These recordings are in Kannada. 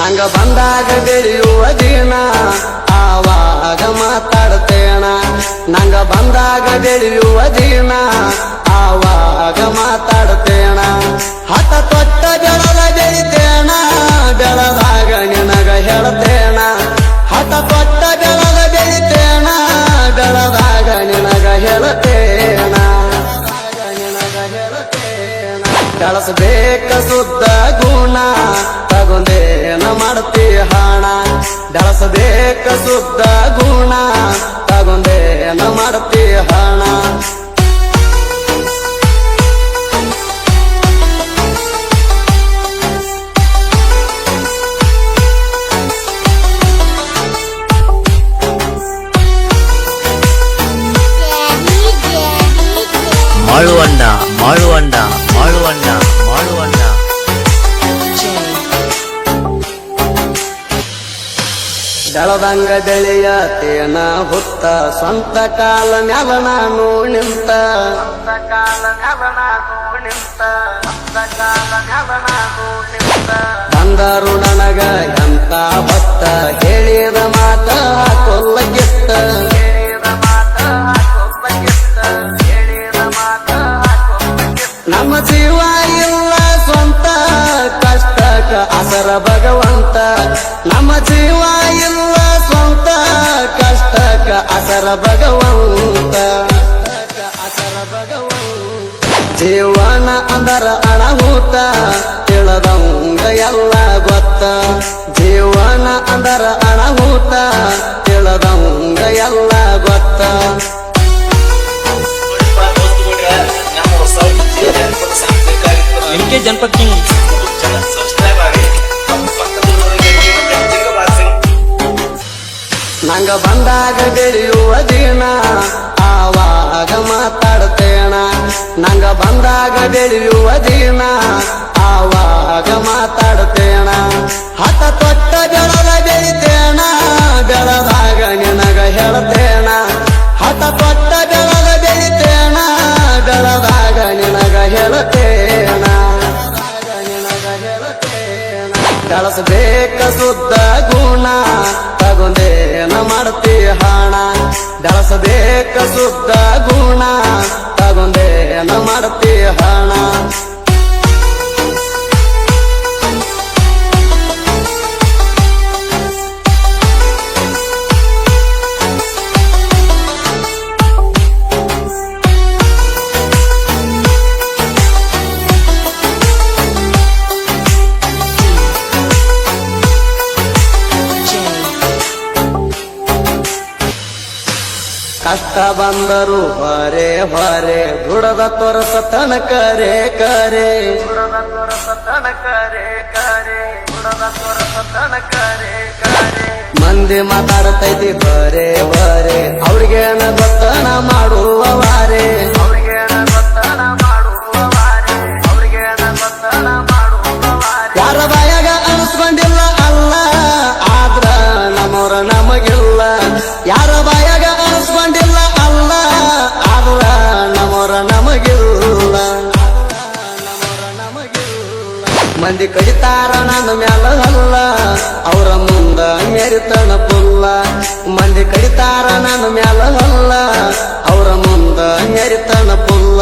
ನಂಗ ಬಂದಾಗ ಬೆಳೆಯುವ ದಿನ, ಆವಾಗ ಮಾತಾಡ್ತೇಣ. ನಂಗ ಬಂದಾಗ ಬೆಳೆಯುವ ದಿನ, ಆವಾಗ ಮಾತಾಡ್ತೇಣ. ಹಠ ತೊಟ್ಟ ಬೆಳದ ಬೆಳಿತೇಣ, ಬೆಳದಾಗ ನಿನಗ ಹೇಳ್ತೇಣ. ಹಠ ತೊಟ್ಟ ಬೆಳದ ಬೆಳಿತೇಣ, ಬೆಳದಾಗ ನಿನಗ ಹೇಳ್ತೇಣ. ಬೆಳಸಬೇಕ ಸುದ್ದ ಗುಣ ತಗೊಂಡೇನ ಮಾಡ್ತಿ ಹಣ? ಬೆಳಸಬೇಕ ಸುದ್ದ ಗುಣ. ತಗೊಂಡೇನ ಮಾಡುತ್ತೆ ಹಣ. ಬೆಳದಂಗ ಬೆಳೆಯತೇನ ಹುತ್ತ ಸ್ವಂತ ಕಾಲ ನೆಲ ನಾನು ನಿಂತ. ಬಂದರು ನನಗ ಎಂತ ಭತ್ತ ಹೇಳಿದ ಮಾತ ಕೊಲ್ಲಗಿತ್ತ ಅಸರ ಭಗವಂತ. ಅಸರ ಭಗವಂತ ಜೀವನ ಅಂದರ ಅಣಹೂತ. ತಿಳದಂಗ ಎಲ್ಲ ಗೊತ್ತ. ಜೀವನ ಅಂದರ ಅಣಹೂತ. ತಿಳದಂಗ ಎಲ್ಲ ಗೊತ್ತ. ಎಂ ಬಂದಾಗ ಬೆಳೆಯುವ ದಿನ. ಆವಾಗ ಮಾತಾಡ್ತೇಣ. ನಂಗ ಬಂದಾಗ ಬೆಳೆಯುವ ದಿನ. ಆವಾಗ ಮಾತಾಡ್ತೇಣ. ಹತ ತೊಟ್ಟ ಬೆಳದ ಬೆಳಿತೇಣ. ಬೆಳದಾಗ ನಿನಗ ಹೇಳ್ತೇಣ. ಹತ ತೊಟ್ಟ ಬೆಳದ ಬೆಳಿತೇಣ. ಬೆಳದಾಗ ನಿನಗ ಹೇಳ್ತೇಣ. ಬೆಳಸಬೇಕ ಶುದ್ಧ ಬೆಳಸಬೇಕ ಸುತ್ತ ಗುಣ ತಗೊಂಡೇನ ಮಾಡ್ತಿ ಹಣ. ಕಷ್ಟ ಬಂದರು ಹೊರೆ ಹೊರೆ ಗುಡದ ತೊರಸ ತನ ಕರೆ ಕರೆ ದುಡದ ತೋರಸ ತನ ಕರೆ ಕರೆ ಗುಡದ ತೋರಸ ತನಕ ಕರೆ ಕರೆ. ಮಂದಿ ಮಾತಾಡ್ತೈತಿ ಬರೇ ಬರೇ ಅವ್ರಿಗೆ ಗೊತ್ತನ ಮಾಡುವವಾರೆ. ಮಂದಿ ಕಡಿತಾರ ನನ್ನ ಮ್ಯಾಲ ಅಲ್ಲ ಅವರ ಮುಂದ ಮೆರಿತನ ಪುಲ್ಲ. ಮಂದಿ ಕಡಿತಾರ ನನ್ನ ಮ್ಯಾಲ ಅಲ್ಲ ಅವರ ಮುಂದ ಮೆರಿತನ ಪುಲ್ಲ.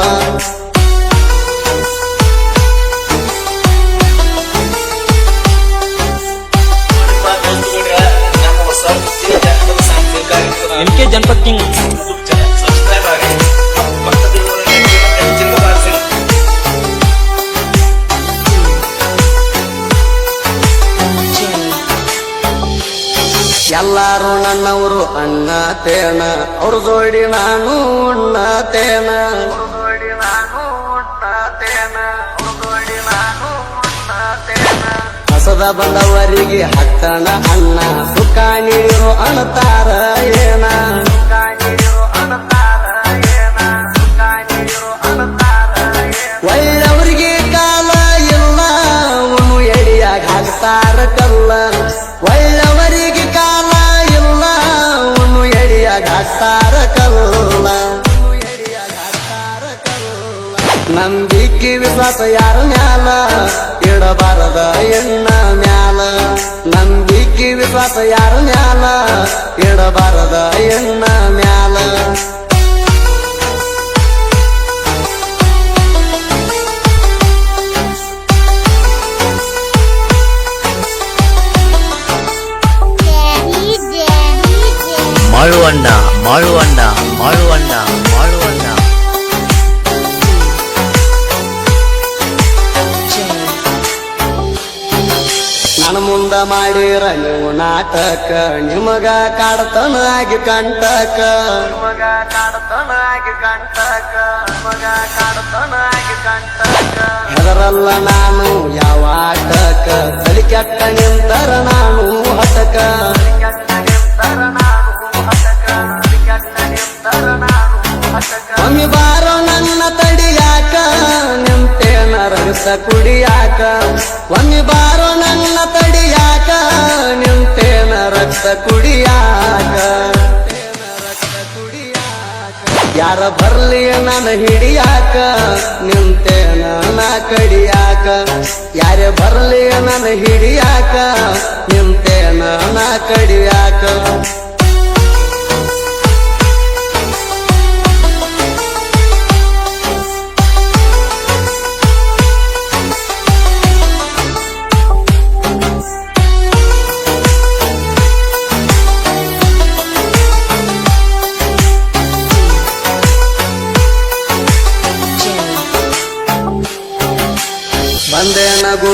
ಎಂ ಕೆ ಜನಪದ್ ಕಿಂಗ್. ಎಲ್ಲಾರು ನನ್ನವರು ಅಣ್ಣ ತೇನ ಅವ್ರ ಜೋಡಿ ನಾನು ಅಣ್ಣ ತೇನ ಹೊಸದ ಬಂದವರಿಗೆ ಹತ್ತಣ ಅಣ್ಣ. ಸುಖ ನೀರು ಅಣತಾರ ಏನ? ಹಾಕ್ತಾರ ಕಲ್ಲ ನಂಬಿಕೆ ವಿಶ್ವಾಸ ಯಾರ ಮ್ಯಾಲ? ಇಡಬಾರದ ಎಣ್ಣ ಮ್ಯಾಲ? ವಿಶ್ವಾಸ ಯಾರ ಮ್ಯಾಲ? ಇಡಬಾರದ ಎಣ್ಣ ಮ್ಯಾಲ? ಮುಂದ ಮಾಡಿರ ನೀವು ನಾಟಕ ನಿಮಗ ಕಾಡತನ ಆಗಿ ಕಂಟಕ. ನಿಮಗ ಕಾಡತನ ಆಗಿ ಕಂಟಕ ನಿಮಗ ಕಾಡತನ ಆಗಿ ಕಂಟಕ. ಹೆದರಲ್ಲ ನಾನು ಯಾವ ಆಟಕ ತಲಿ ಕೆಟ್ಟ ನಿಂತರ ನಾನು ಹತಕ ಒಮ್ಮೆ ಬಾರೋ ನನ್ನ ತಡಿಯಾಕ ನಿಂತೇನ ರಸ ಕುಡಿಯಾಕ. ಒಮ್ಮೆ ಬಾರೋ ಯಾರ ಬರ್ಲಿ ನನ್ನ ಹಿಡಿಯಾಕ? ನಿಂತೆ ನನ್ನ ಕಡಿಯಾಕ? ಯಾರೇ ಬರ್ಲಿ ನನ್ನ ಹಿಡಿಯಾಕ? ನಿಂತೆ ನಾ ಕಡಿಯಾಕ?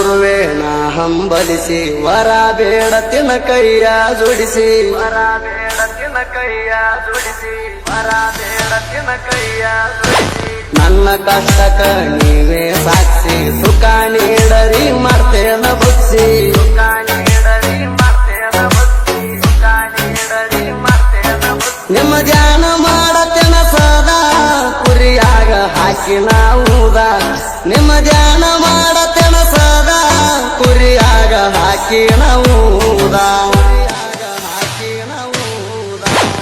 ಗುರುವೇನ ಹಂಬಲಿಸಿ, ವರ ಬೇಡ ತಿನ ಕೈಯ ಜೋಡಿಸಿ. ವರ ಬೇಡ ತಿನ ಕೈಯ ಜೋಡಿಸಿ, ವರ ಬೇಡ ತಿನ ಕೈಯ ಜೋಡಿಸಿ. ನನ್ನ ಕಷ್ಟಕ ನೀವೇ ಸಾಕ್ಷಿ ಸುಖ ನೀಡರಿ ಮಾಡ್ತೇನ ಬುಕ್ಸಿ ನಿಮ್ಮ ಧ್ಯಾನ ಮಾಡತೇನ ಸದಾ. ಕುರಿಯಾಗ ಹಾಕಿ ನಾವುದ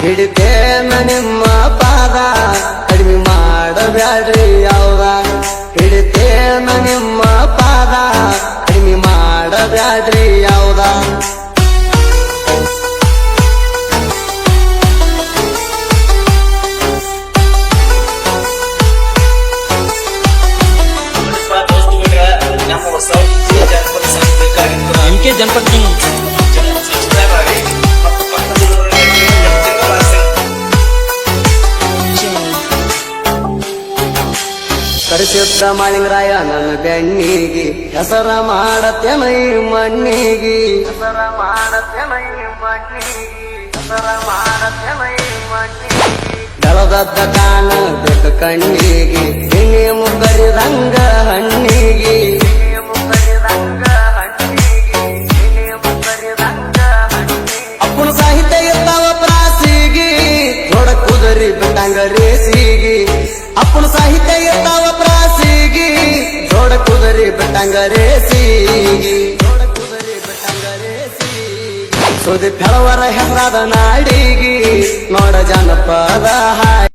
ಹಿಡಿತೇನ ನಿಮ್ಮ ಪಾದ? ಕಡಿಮೆ ಮಾಡಬ್ಯಾಡ್ರಿ ಯಾವ್ದ? ಹಿಡಿತೇನ ನಿಮ್ಮ ಪಾದ? ಕಡಿಮೆ ಮಾಡಬ್ಯಾಡ್ರಿ ಯಾವ್ದ? ಕರಿಸಿದ್ದ ಮಾಳಿಂಗರಾಯ ನನ್ನ ಬೆನ್ನಿಗಿ. ಹೆಸರ ಮಾಡತ್ತೆ ಮೈ ಮಣ್ಣಿಗಿ. ಹೆಸರ ಮಾಡತ್ತೆ ಮೈ ಮಣ್ಣಿಗಿ. ಹೆಸರ ಮಾಡತ್ತೆ ಮೈ ಮಣ್ಣಿಗಿ. ಬೆಳದದ್ದ ಕಾಣ ಬೆಕ್ಕ ಕಣ್ಣಿಗಿ. ಹಿನಿ ಮುಗರಿದಂಗ ಹಣ್ಣಿಗಿ. ಅಪ್ಪನ ಸಾಹಿತ್ಯ ಇರ್ತಾವ ಪ್ರಾಸಿಗಿ. ದೊಡ ಕುದರಿ ಬಿಟ್ಟಂಗ ರೇಸಿಗಿ. ಅಪ್ಪನ ಸಾಹಿತ್ಯ ದೊಡ ಕುದರಿ ಬಿಟ್ಟಂಗ ರೇಸಿಗಿ ಸುದ್ದಿ ಫೆಳವರ ಹೆಸರಾದ ನಾಡಿಗಿ. ನೋಡ ಜನಪದ